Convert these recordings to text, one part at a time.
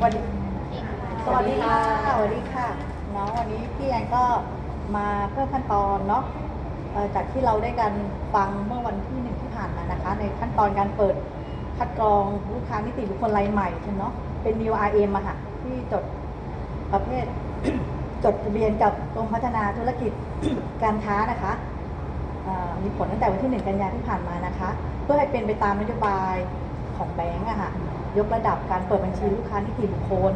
สวัสดีสวัสดีค่ะสวัสดีค่ะเนาะวันนี้พี่แอนก็มาเพิ่มขั้นตอนเนาะจากที่เราได้การฟังเมื่อวันที่หนึ่งที่ผ่านมานะคะ ในขั้นตอนการเปิดคัดกรองลูกค้านิติบุคคลรายใหม่ใช่เนาะเป็น New RM อะค่ะที่จดประเภทจดทะเบียนกับกรมพัฒนาธุรกิจการค้านะคะมีผลตั้งแต่วันที่หนึ่งกันยาที่ผ่านมานะคะ เพื่อให้เป็นไปตามนโยบาย ของแบงก์อะค่ะยกระดับการเปิดบัญชีลูกค้านิติบุคคล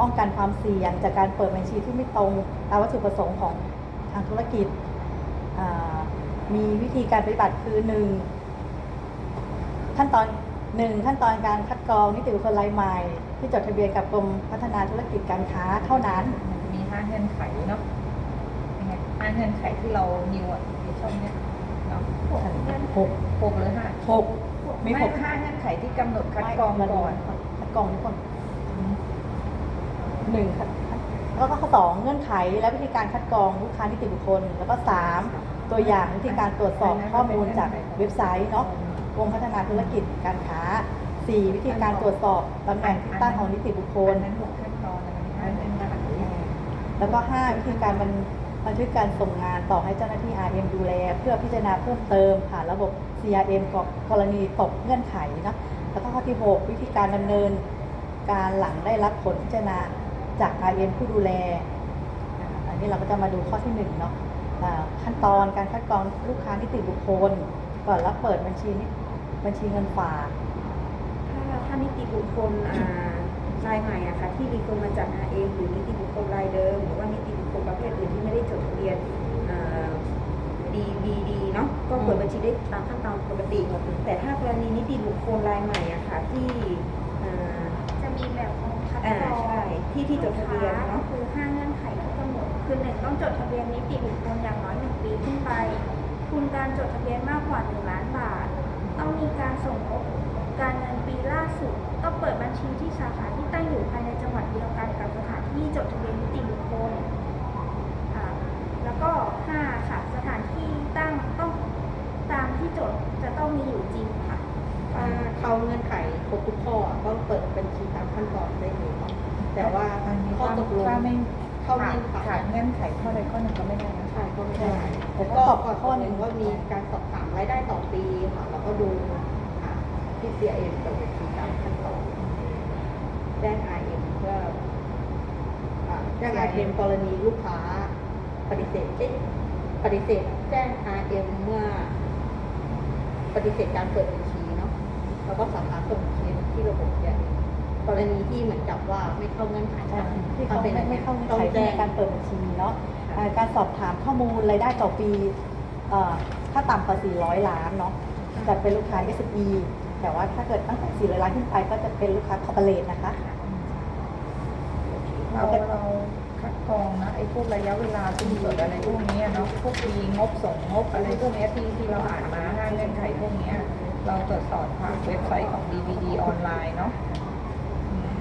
ป้องกันความเสี่ยงจากการเปิดบัญชีที่ไม่ตรงตามวัตถุประสงค์ของทางธุรกิจอ่ามีวิธีการปฏิบัติคือหนึ่งขั้นตอนหนึ่งขั้นตอนการคัดกรองนิติบุคคลรายใหม่ ที่จดทะเบียนกับกรมพัฒนาธุรกิจการค้าเท่านั้นมันมีห้าเงื่อนไขเนาะยังไงห้าเงื่อนไขที่เรานิวอะในช่องเนี้ยเนาะหกหกหรือห้าหก มีไม่หกห้าเงื่อนไขที่กำหนดคัดกรองก่อนคัดกรองทุกคนหนึ่งคัดแล้วก็ข้อสองเงื่อนไขและวิธีการคัดกรองลูกค้านิติบุคคล แล้วก็สามตัวอย่างวิธีการตรวจสอบข้อมูลจากเว็บไซต์เนาะกรมพัฒนาธุรกิจการค้าสี่วิธีการตรวจสอบตำแหน่งที่ตั้งของนิติบุคคคลนนั้นหกขั้นตอนอะไรห้าเงื่อนไขแล้วก็5วิธีการบันบันทึกการส่งงานต่อให้เจ้าหน้าที่ RM ดูแล เพื่อพิจารณาเพิ่มเติมผ่านระบบ CRM กกรณีตกเงื่อนไขนะแล้วก็ข้อที่ 6 วิธีการดำเนินการหลังได้รับผลพิจารณาจาก RM ผู้ดูแล อันนี้เราก็จะมาดูข้อที่1เนาะขั้นตอนการคัดกรองลูกค้านิติบุคคล ก่อนรับเปิดบัญชีบัญชีเงินฝากถ้าถ้านิติบุคคลรายใหม่อะค่ะที่รีเฟอร์มาจาก RM หรือนิติบุคคลรายเดิม หรือว่านิติบุคคลประเภทอื่นที่ไม่ได้จดทะเบียนดีดีดีเนาะก็เปิดบัญชีได้ตามขั้นตอนปกติ แต่ถ้ากรณีนิติบุคคลรายใหม่อะค่ะที่อ่าจะมีแบบของคัดอ่ากรองใช่ที่ที่จดทะเบียนก็เนาะคือห้าเงื่อนไขที่กำหนดคือหนึ่งต้องจดทะเบียนนิติบุคคลอย่างน้อยหนึ่งปีขึ้นไปทุนการจดทะเบียนมากกว่าหนึ่งล้านบาท ต้องมีการส่งงบการเงินปีล่าสุดต้องเปิดบัญชีที่สาขาที่ตั้งอยู่ภายในจังหวัดเดียวกันกับสถานที่จดทะเบียนนิติบุคคลอ่าแล้วก็ห้าค่ะสถานที่ตั้งต้องตามที่จดจะต้องมีอยู่จริงค่ะ ถ้า เข้าเงื่อนไขครบทุกข้อก็เปิดบัญชีตามขั้นตอนได้เลยเนาะแต่ว่าตอนนี้ข้อตกลงถ้าไม่เข้าเงื่อนไขขาดเงื่อนไขข้อใดข้อหนึ่งก็ไม่ได้นะใช่ก็ไม่ได้ใช่แล้วก็ก่อข้อหนึ่งว่ามีการสอบถามรายได้ต่อปีค่ะแล้วก็ดูอ่าที่ CIM เปิดบัญชีตามขั้นตอนแจ้ง IM เพื่อแจ้ง IM กรณีลูกค้าปฏิเสธเอ๊ะปฏิเสธแจ้ง RM เมื่อปฏิเสธการเปิดบัญชี แล้วก็สามารถส่งเคสที่ระบบเนี่ยกรณีที่เหมือนกับว่าไม่เข้าเงื่อนไขใช่ที่เขาถ้ไม่ป็นไม่เข้าเงื่อนต้อไขงในแจ้งการเปิดบัญชีเนาะเอ่อการสอบถามข้อมูลรายได้ต่อปีเอ่อถ้าต่ำกว่า 400 ล้านเนาะจะเป็นลูกค้า SME แต่ว่าถ้าเกิดตั้งแต่ 400 ล้านขึ้นไปก็จะเป็นลูกค้าคอร์ปอเรทนะคะเราเราคัดกรองนะไอ้พวกระยะเวลาที่เกิดอะไรพวกเนี้ยเนาะพวกปีงบส่งงบอะไรพวกเนี้ยที่ที่เราอ่านมาห้าเงื่อนไขพวกเนี้ย เราตรวจสอบผ่านเว็บไซต์ของ DVD ออนไลน์เนาะอืม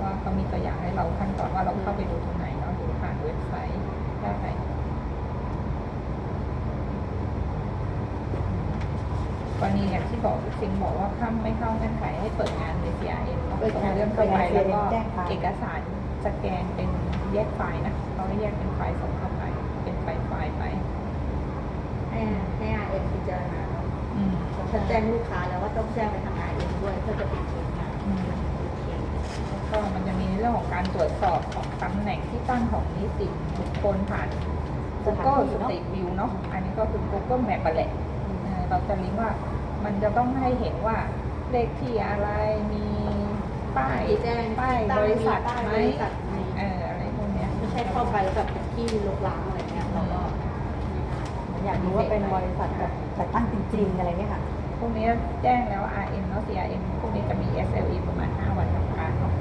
ว่าเขามีตัวอย่างให้เราขั้นตอนว่าเราเข้าไปดูตรงไหนเนาะดูผ่านเว็บไซต์ได้กรณีอย่างที่บอกซิงบอกว่าถ้าไม่เข้าเงื่อนไขให้เปิดงานใน CRM เนาะเปิดงานเรื่องเข้าไปเปิดงานแล้วก็แจ้งไปเอกสารสแกนเป็นแยกไฟล์นะเขาให้แยกเป็นไฟล์ส่งเข้าไป เป็นไฟล์ไฟล์ไป ให้ให้ RM พิจารณาเนาะ อืม ถ้า แจ้งลูกค้าแล้วว่าต้องแจ้งไปทาง RM ด้วยเพื่อจะปิดเคสงานอืมโอเคแล้วก็มันจะมีในเรื่องของการตรวจสอบของตำแหน่งที่ตั้งของนิติบุคคลผ่าน Google Street View เนาะอันนี้ก็คือ Google Map ไปแหละเออเราจะลิงก์ว่ามันจะต้องให้เห็นว่าเลขที่อะไรมีป้ายมีแจ้งป้ายตั้งบริษัทมีป้ายไหมบริษัทไหม เอออะไรพวกเนี้ย ไม่ใช่เข้าไปแล้วแบบเป็นที่ลกล้างอะไรเงี้ยเราก็อยากรู้ว่าเป็นบริษัทแบบจัดตั้งจริงๆอะไรเนี่ยค่ะ พวกนี้แจ้งแล้ว RM แล้ว CRM พวกนี้จะมี SLE ประมาณ 5 วันทำการเนาะ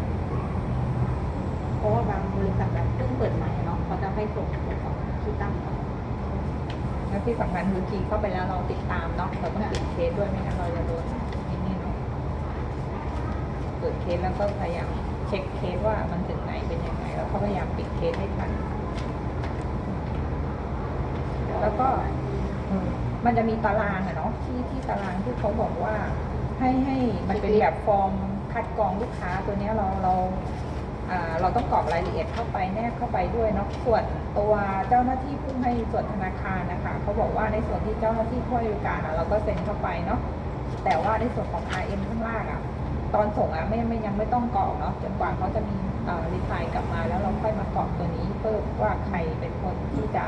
เพราะว่าบางบริษัทแบบเพิ่งเปิดใหม่เนาะเขาจะให้ส่งตรวจสอบที่ตั้งก่อนแล้วที่สำคัญคือคีย์เข้าไปแล้วเราติดตามเนาะเราต้องปิดเคสด้วยไม่งั้นเราจะโดนไอ้นี่เนาะเปิดเคสแล้วก็พยายามเช็คเคสว่ามันถึงไหนเป็นยังไงแล้วก็พยายามปิดเคสให้ทันแล้วก็ มันจะมีตารางอะเนาะที่ที่ตารางที่เขาบอกว่า ให้ให้มันเป็นแบบฟอร์มคัดกรองลูกค้าตัวเนี้ยเราเราเราต้องกรอกรายละเอียดเข้าไปแนบเข้าไปด้วยเนาะส่วนตัวเจ้าหน้าที่ผู้ให้ส่วนธนาคารนะคะเขาบอกว่าในส่วนที่เจ้าหน้าที่ผู้ให้บริการอะเราก็เซ็นเข้าไปเนาะแต่ว่าในส่วนของ RM ข้างล่างอะตอนส่งอะไม่ไม่ยังไม่ต้องกรอกเนาะจนกว่าเขาจะมีรีพายกลับมาแล้วเราค่อยมากรอกตัวนี้เพิ่มว่าใครเป็นคนที่จะ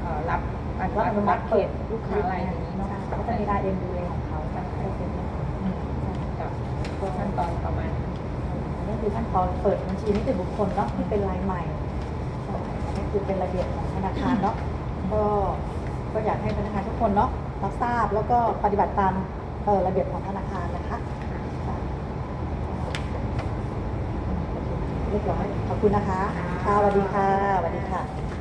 เอ่อรับอนุ ว่าอนุมัมัติเปิดลูกค้าค้ารายรายนี้เนาะเขาจะมีรายเอ็นดูเลยของเขาจะให้เป็นอืมกับขั้นตอนประมาณนั้นอันนี้คือขั้นตอนเปิดบัญชีนิติบุคคลเนาะที่เป็นรายใหม่นนี้คือเป็นระเบียบของธนาคารเนาะก็ก็อยากให้พนักงานทุกคนเนาะรับทราบแล้วก็ปฏิบัติตามระเบียบของธนาคารนะคะค่ะเรียบร้อยขอบคุณนะคะค่ะสวัสดีค่ะสวัสดีค่ะ